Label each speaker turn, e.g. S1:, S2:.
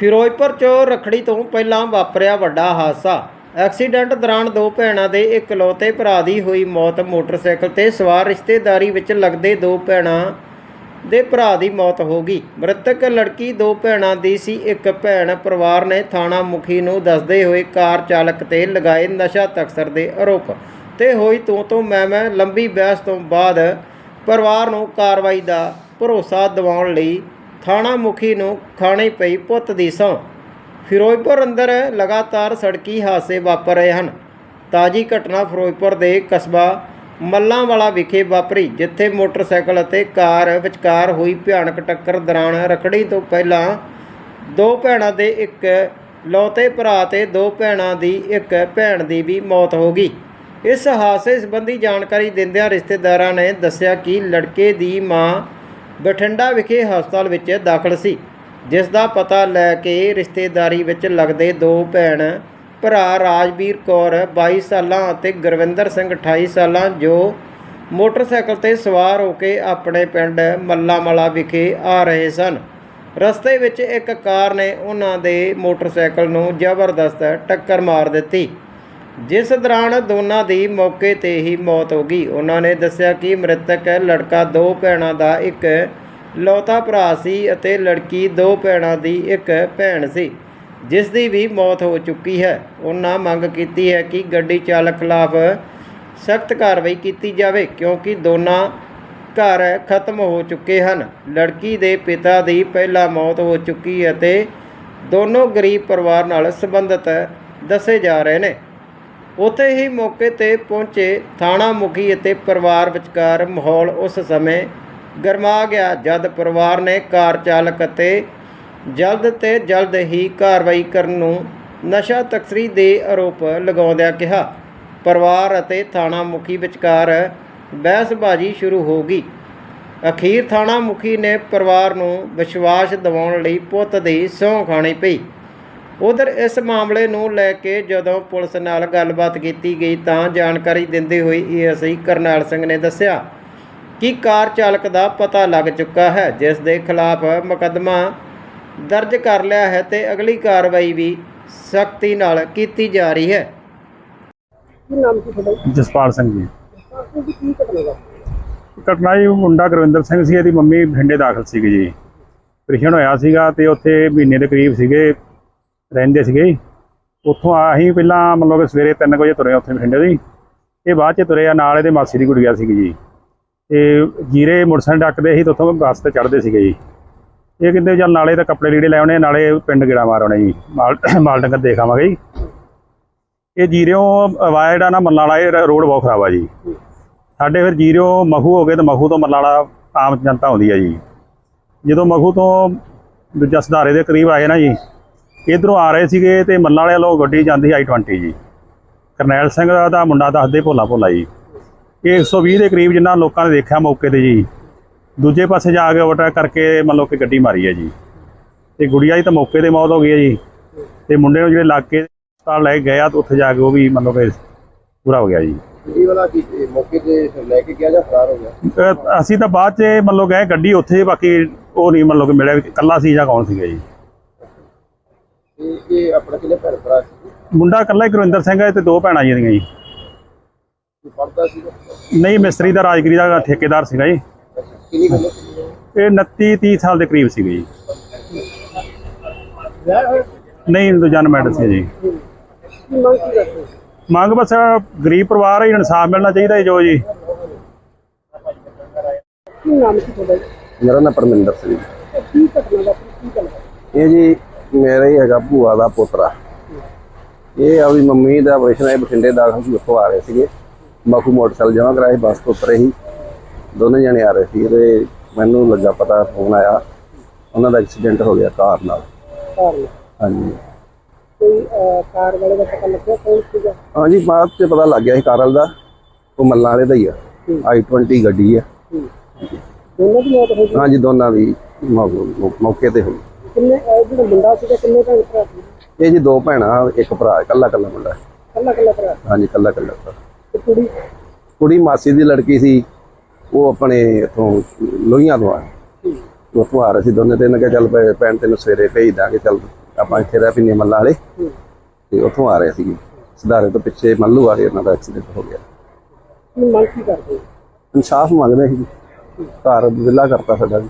S1: ਫਿਰੋਜ਼ਪੁਰ 'ਚ ਰਖੜੀ ਤੋਂ ਪਹਿਲਾਂ ਵਾਪਰਿਆ ਵੱਡਾ ਹਾਦਸਾ। ਐਕਸੀਡੈਂਟ ਦੌਰਾਨ ਦੋ ਭੈਣਾਂ ਦੇ ਇਕਲੌਤੇ ਭਰਾ ਦੀ ਹੋਈ ਮੌਤ। ਮੋਟਰਸਾਈਕਲ ਤੇ ਸਵਾਰ ਰਿਸ਼ਤੇਦਾਰੀ ਵਿੱਚ ਲੱਗਦੇ ਦੋ ਭੈਣਾਂ ਦੇ ਭਰਾ ਦੀ ਮੌਤ ਹੋ ਗਈ। ਮ੍ਰਿਤਕ ਲੜਕੀ ਦੋ ਭੈਣਾਂ ਦੀ ਸੀ। ਇੱਕ ਭੈਣ ਪਰਿਵਾਰ ਨੇ ਥਾਣਾ ਮੁਖੀ ਨੂੰ ਦੱਸਦੇ ਹੋਏ ਕਾਰ ਚਾਲਕ ਤੇ ਲਗਾਏ ਨਸ਼ਾ ਤਕਸਰ ਦੇ ਆਰੋਪ ਤੇ ਹੋਈ ਤੂੰ ਤੋਂ ਮੈਂ ਮੈਂ ਲੰਬੀ ਬਹਿਸ ਤੋਂ ਬਾਅਦ ਪਰਿਵਾਰ ਨੂੰ ਕਾਰਵਾਈ ਦਾ ਭਰੋਸਾ ਦਿਵਾਉਣ ਲਈ ਥਾਣਾ ਮੁਖੀ ਨੂੰ ਖਾਣੀ ਪਈ ਪੁੱਤ ਦੀ ਸਹੁੰ। ਫਿਰੋਜ਼ਪੁਰ ਅੰਦਰ ਲਗਾਤਾਰ ਸੜਕੀ ਹਾਦਸੇ ਵਾਪਰ ਰਹੇ ਹਨ। ਤਾਜੀ ਘਟਨਾ ਫਿਰੋਜ਼ਪੁਰ ਦੇ ਕਸਬਾ ਮੱਲਾਂਵਾਲਾ ਵਿਖੇ ਵਾਪਰੀ, ਜਿੱਥੇ ਮੋਟਰਸਾਈਕਲ ਅਤੇ ਕਾਰ ਵਿਚਕਾਰ ਹੋਈ ਭਿਆਨਕ ਟੱਕਰ ਦੌਰਾਨ ਰਖੜੀ ਤੋਂ ਪਹਿਲਾਂ ਦੋ ਭੈਣਾਂ ਦੇ ਇੱਕ ਲੌਤੇ ਭਰਾ ਤੇ ਦੋ ਭੈਣਾਂ ਦੀ ਇੱਕ ਭੈਣ ਦੀ ਵੀ ਮੌਤ ਹੋ ਗਈ। ਇਸ ਹਾਦਸੇ ਸੰਬੰਧੀ ਜਾਣਕਾਰੀ ਦਿੰਦਿਆਂ ਰਿਸ਼ਤੇਦਾਰਾਂ ਨੇ ਦੱਸਿਆ ਕਿ ਲੜਕੇ ਦੀ ਮਾਂ ਬਠਿੰਡਾ ਵਿਖੇ ਹਸਪਤਾਲ ਵਿੱਚ ਦਾਖਲ ਸੀ, ਜਿਸ ਦਾ ਪਤਾ ਲੈ ਕੇ ਰਿਸ਼ਤੇਦਾਰੀ ਵਿੱਚ ਲੱਗਦੇ ਦੋ ਭੈਣ, ਭਰਾ ਰਾਜਵੀਰ ਕੌਰ 22 ਸਾਲਾਂ ਅਤੇ ਗੁਰਵਿੰਦਰ ਸਿੰਘ 28 ਸਾਲਾਂ, ਜੋ ਮੋਟਰਸਾਈਕਲ ਤੇ ਸਵਾਰ ਹੋ ਕੇ ਆਪਣੇ ਪਿੰਡ ਮੱਲਾਮਲਾ ਵਿਖੇ ਆ ਰਹੇ ਸਨ। ਰਸਤੇ ਵਿੱਚ ਇੱਕ ਕਾਰ ਨੇ ਉਹਨਾਂ ਦੇ ਮੋਟਰਸਾਈਕਲ ਨੂੰ ਜ਼ਬਰਦਸਤ ਟੱਕਰ ਮਾਰ ਦਿੱਤੀ। ਜਿਸ ਦੌਰਾਨ ਦੋਨਾਂ ਦੀ ਮੌਕੇ ਤੇ ਹੀ ਮੌਤ ਹੋ ਗਈ। ਉਹਨਾਂ ਨੇ ਦੱਸਿਆ ਕਿ ਮ੍ਰਿਤਕ ਲੜਕਾ ਦੋ ਭੈਣਾਂ ਦਾ ਇੱਕ ਲੌਤਾ ਭਰਾ ਸੀ ਅਤੇ ਲੜਕੀ ਦੋ ਭੈਣਾਂ ਦੀ ਇੱਕ ਭੈਣ ਸੀ, ਜਿਸ ਦੀ ਵੀ ਮੌਤ ਹੋ ਚੁੱਕੀ ਹੈ। ਉਹਨਾਂ ਮੰਗ ਕੀਤੀ ਹੈ ਕਿ ਗੱਡੀ ਚਾਲਕ ਖਿਲਾਫ ਸਖਤ ਕਾਰਵਾਈ ਕੀਤੀ ਜਾਵੇ, ਕਿਉਂਕਿ ਦੋਨਾਂ ਘਰ ਖਤਮ ਹੋ ਚੁੱਕੇ ਹਨ। ਲੜਕੀ ਦੇ ਪਿਤਾ ਦੀ ਪਹਿਲਾਂ ਮੌਤ ਹੋ ਚੁੱਕੀ ਅਤੇ ਦੋਨੋਂ ਗਰੀਬ ਪਰਿਵਾਰ ਨਾਲ ਸੰਬੰਧਿਤ ਦੱਸੇ ਜਾ ਰਹੇ ਨੇ। ਉੱਥੇ ਹੀ ਮੌਕੇ ਤੇ ਪਹੁੰਚੇ ਥਾਣਾ ਮੁਖੀ ਅਤੇ ਪਰਿਵਾਰ ਵਿਚਕਾਰ ਮਾਹੌਲ ਉਸ ਸਮੇਂ ਗਰਮਾ ਗਿਆ ਜਦ ਪਰਿਵਾਰ ਨੇ ਕਾਰ ਚਾਲਕ ਅਤੇ ਜਲਦ ਤੇ ਜਲਦ ਹੀ ਕਾਰਵਾਈ ਕਰਨ ਨੂੰ ਨਸ਼ਾ ਤਕਸਰੀ ਦੇ ਆਰੋਪ ਲਗਾਉਂਦਿਆਂ ਕਿਹਾ। ਪਰਿਵਾਰ ਅਤੇ ਥਾਣਾ ਮੁਖੀ ਵਿਚਕਾਰ ਬਹਿਸਬਾਜ਼ੀ ਸ਼ੁਰੂ ਹੋ ਗਈ। ਅਖੀਰ ਥਾਣਾ ਮੁਖੀ ਨੇ ਪਰਿਵਾਰ ਨੂੰ ਵਿਸ਼ਵਾਸ ਦਿਵਾਉਣ ਲਈ ਪੁੱਤ ਦੀ ਸਹੁੰ ਖਾਣੀ ਪਈ। ਉਧਰ ਇਸ ਮਾਮਲੇ ਨੂੰ ਲੈ ਕੇ ਜਦੋਂ ਪੁਲਿਸ ਨਾਲ ਗੱਲਬਾਤ ਕੀਤੀ ਗਈ ਤਾਂ ਜਾਣਕਾਰੀ ਦਿੰਦੇ ਹੋਏ ਏਐਸਆਈ ਕਰਨੈਲ ਸਿੰਘ ਨੇ ਦੱਸਿਆ ਕਿ ਕਾਰ ਚਾਲਕ ਦਾ ਪਤਾ ਲੱਗ ਚੁੱਕਾ ਹੈ ਜਿਸ ਦੇ ਖਿਲਾਫ ਮੁਕੱਦਮਾ ਦਰਜ ਕਰ ਲਿਆ ਹੈ ਤੇ ਅਗਲੀ ਕਾਰਵਾਈ ਵੀ ਸਖਤੀ ਨਾਲ ਕੀਤੀ ਜਾ ਰਹੀ ਹੈ।
S2: ਸੀ
S3: ਜਸਪਾਲ ਸਿੰਘ ਜੀ।
S2: ਕੀ ਘਟਨਾ
S3: ਜੀ ਮੁੰਡਾ ਗੁਰਵਿੰਦਰ ਸਿੰਘ ਸੀ ਇਹਦੀ ਮੰਮੀ ਬਠਿੰਡੇ ਦਾਖਲ ਸੀਗੀ ਜੀ। ਆਪਰੇਸ਼ਨ ਹੋਇਆ ਸੀਗਾ ਤੇ ਉੱਥੇ ਮਹੀਨੇ ਦੇ ਕਰੀਬ ਸੀਗੇ। ਰਹਿੰਦੇ ਸੀਗੇ ਜੀ। ਉੱਥੋਂ ਆ ਅਸੀਂ ਪਹਿਲਾਂ ਮਤਲਬ ਕਿ ਸਵੇਰੇ 3 ਵਜੇ ਤੁਰੇ ਉੱਥੇ ਬਠਿੰਡੇ ਦੀ ਇਹ ਬਾਅਦ ਚ ਤੁਰੇ ਆ, ਨਾਲ ਇਹਦੇ ਮਾਸੀ ਦੀ ਗੁੜੀਆ ਸੀਗੀ ਜੀ। ਤੇ ਜੀਰੇ ਮੋਟਰਸਾਈਕਲ ਡੱਕਦੇ ਸੀ ਤੇ ਉੱਥੋਂ ਬੱਸ ਤੇ ਚੜ੍ਹਦੇ ਸੀਗੇ ਜੀ। ਇਹ ਕਹਿੰਦੇ ਚੱਲ ਨਾਲੇ ਤਾਂ ਕੱਪੜੇ ਲੀੜੇ ਲੈ ਆਉਣੇ, ਨਾਲੇ ਪਿੰਡ ਗੇੜਾ ਮਾਰ ਆਉਣੇ ਜੀ। ਮਾਲ ਮਾਲ ਡੰਗਰ ਦੇਖ ਆਵਾਂਗੇ ਜੀ। ਇਹ ਜੀਰਿਓ ਵਾਇਆ ਜਿਹੜਾ ਨਾ ਮੱਲਾਲਾ ਇਹ ਰੋਡ ਬਹੁਤ ਖਰਾਬ ਆ ਜੀ। ਸਾਡੇ ਫਿਰ ਜੀਰਿਓ ਮਹੂ ਹੋ ਗਏ ਤੇ ਮਹੂ ਤੋਂ ਮੱਲਾਂ ਵਾਲਾ ਆਮ ਜਨਤਾ ਆਉਂਦੀ ਆ ਜੀ। ਜਦੋਂ ਮਖੂ ਤੋਂ ਦੂਜਾ ਸੁਧਾਰੇ ਦੇ ਕਰੀਬ ਆਏ ਨਾ ਜੀ ਇਧਰੋਂ ਆ ਰਹੇ ਸੀਗੇ ਤੇ ਮੱਲਾਂ ਵਾਲੇ ਵੱਲੋਂ ਗੱਡੀ ਜਾਂਦੀ ਆਈ 20 ਜੀ। ਕਰਨੈਲ ਸਿੰਘ ਦਾ ਮੁੰਡਾ ਦੱਸਦੇ ਭੋਲਾ ਭੋਲਾ ਜੀ। ਇਹ 120 ਦੇ ਕਰੀਬ ਜਿੰਨਾ ਲੋਕਾਂ ਨੇ ਦੇਖਿਆ ਮੌਕੇ ਤੇ ਜੀ। ਦੂਜੇ ਪਾਸੇ ਜਾ ਕੇ ਓਵਰਟੇਕ ਕਰਕੇ ਮੰਨ ਲਓ ਕਿ ਗੱਡੀ ਮਾਰੀ ਹੈ ਜੀ। ਤੇ ਗੁੜੀਆ ਦੀ ਤਾਂ ਮੌਕੇ ਤੇ ਮੌਤ ਹੋ ਗਈ ਹੈ ਜੀ। ਤੇ ਮੁੰਡੇ ਨੂੰ ਜਿਹੜੇ ਲੱਗ ਕੇ ਹਸਪਤਾਲ ਲੈ ਗਿਆ ਤਾਂ ਉੱਥੇ ਜਾ ਕੇ ਉਹ ਵੀ ਮੰਨ ਲਓ ਕਿ ਪੂਰਾ ਹੋ ਗਿਆ ਜੀ।
S2: ਇਹ ਵਾਲਾ ਕੀ ਇਹ ਮੌਕੇ ਤੇ ਲੈ ਕੇ ਗਿਆ ਜਾਂ ਫਰਾਰ ਹੋ ਗਿਆ?
S3: ਅਹ ਅਸੀਂ ਤਾਂ ਬਾਅਦ ਚ ਮੰਨ ਲਓ ਗਏ ਗੱਡੀ ਉੱਥੇ ਬਾਕੀ ਉਹ ਨਹੀਂ ਮੰਨ ਲਓ ਕਿ ਮਿਲਿਆ ਵੀ ਇਕੱਲਾ ਸੀ ਜਾਂ ਕੌਣ ਸੀਗਾ ਜੀ।
S2: ਤੇ ਇਹ ਆਪਣਾ ਕਿਲੇ ਭੈਣ ਭਰਾ ਸੀ?
S3: ਮੁੰਡਾ ਇਕੱਲਾ ਹੀ ਗੁਰਵਿੰਦਰ ਸਿੰਘ ਹੈ ਤੇ ਦੋ ਭੈਣਾਂ ਜੀ ਇਹਦੀਆਂ ਜੀ।
S2: ਕੋਈ ਪੜਦਾ ਸੀ?
S3: ਨਹੀਂ ਮਿਸਤਰੀ ਦਾ ਰਾਜਗਰੀ ਦਾ ਠੇਕੇਦਾਰ ਸੀਗਾ ਜੀ।
S2: ਕਿੰਨੀ ਗੱਲ ਸੀ?
S3: ਇਹ 29 30 ਸਾਲ ਦੇ ਕਰੀਬ ਸੀਗੇ ਜੀ। ਨਹੀਂ ਦੂਜਾ ਮੈਡਲ ਸੀ ਜੀ।
S2: ਮੰਗ ਕੀ ਕਰਦੇ?
S3: ਮੰਗ ਬਸ ਗਰੀਬ ਪਰਿਵਾਰ ਹੈ ਇਨਸਾਫ ਮਿਲਣਾ ਚਾਹੀਦਾ ਹੈ ਜੋ ਜੀ।
S2: ਕੀ ਨਾਮ ਸੀ ਤੁਹਾਡਾ ਜੀ?
S4: ਮੇਰਾ ਨਾਮ ਪਰਮਿੰਦਰ ਸਿੰਘ।
S2: ਇਹ ਕੀ ਘਟਨਾ ਦਾ ਕੀ ਗੱਲ? ਹੈ
S4: ਇਹ ਜੀ ਮੇਰੇ ਹੀ ਹੈਗਾ ਭੂਆ ਦਾ ਪੋਤਰਾ। ਇਹ ਆਪਣੀ ਮੰਮੀ ਦਾ ਆਪਰੇਸ਼ਨ ਹੈ ਬਠਿੰਡੇ ਦਾਖਲ ਸੀ ਉੱਥੋਂ ਆ ਰਹੇ ਸੀਗੇ। ਮਖੂ ਮੋਟਰਸਾਈਕਲ ਜਮ੍ਹਾਂ ਕਰਾਏ ਬੱਸ ਤੋਂ ਉਤਰੇ ਸੀ। ਦੋਨੇ ਜਣੇ ਆ ਰਹੇ ਸੀ ਤੇ ਮੈਨੂੰ ਲੱਗਾ ਪਤਾ ਫੋਨ ਆਇਆ। ਉਹਨਾਂ ਦਾ ਐਕਸੀਡੈਂਟ ਹੋ ਗਿਆ ਕਾਰ ਨਾਲ।
S2: ਕਾਰ।
S4: ਹਾਂਜੀ।
S2: ਕੋਈ ਅਹ, ਕਾਰ ਵਾਲੇ ਦਾ ਪਤਾ ਲੱਗਿਆ ਕੌਣ ਸੀਗਾ?
S4: ਹਾਂਜੀ ਬਾਅਦ ਚ ਪਤਾ ਲੱਗ ਗਿਆ ਸੀ ਕਾਰਲ ਦਾ। ਉਹ ਮੱਲਾਂ ਵਾਲੇ ਦਾ ਹੀ ਆ। ਆਈ 20 ਗੱਡੀ ਆ।
S2: ਹੂੰ। ਦੋਨਾਂ ਦੀ ਮੌਤ ਹੋ ਗਈ?
S4: ਹਾਂਜੀ ਦੋਨਾਂ ਦੀ ਮੌਕੇ ਤੇ ਹੋਈ।
S2: ਕਿੰਨੇ ਇਹ ਜਿਹੜਾ ਮੁੰਡਾ ਸੀਗਾ ਕਿੰਨੇ ਭੈਣ ਭਰਾ ਸੀ?
S4: ਇਹ ਜੀ ਦੋ ਭੈਣਾਂ ਇੱਕ ਭਰਾ ਇਕੱਲਾ ਇਕੱਲਾ ਮੁੰਡਾ।
S2: ਕੱਲਾ ਕੱਲਾ ਭਰਾ?
S4: ਹਾਂਜੀ ਇਕੱਲਾ ਇਕੱਲਾ ਭਰਾ।
S2: ਤੇ ਕੁੜੀ?
S4: ਕੁੜੀ ਮਾਸੀ ਦੀ ਲੜਕੀ ਸੀ। ਉਹ ਆਪਣੇ ਇਥੋਂ ਲੋਹੀਆਂ ਤੋਂ ਆ।
S2: ਹੂੰ।
S4: ਉੱਥੋਂ ਆ ਰਹੇ ਸੀ ਦੋਨੇ ਤੇ ਇਹਨਾਂ ਕਿਹਾ ਚੱਲ ਭੈ- ਭੈਣ ਤੈਨੂੰ ਸਵੇਰੇ ਭੇਜ ਦਾਂਗੇ ਚੱਲ ਆਪਾਂ ਇੱਥੇ ਰਹਿ ਪਿੰਨੇ ਮੱਲਾ ਵਾਲੇ। ਤੇ ਉੱਥੋਂ ਆ ਰਹੇ ਸੀਗੇ। ਸਿਧਾਰੇ ਤੋਂ ਪਿੱਛੇ ਮੱਲੂ ਵਾਲੇ ਉਹਨਾਂ ਦਾ ਐਕਸੀਡੈਂਟ ਹੋ ਗਿਆ।
S2: ਕੀ ਮੰਗ ਕੀ ਕਰਦੇ?
S4: ਇਨਸਾਫ ਮੰਗਦੇ ਸੀ। ਘਰ ਵਿਲਾ ਕਰਤਾ ਸਾਡਾ ਜੀ।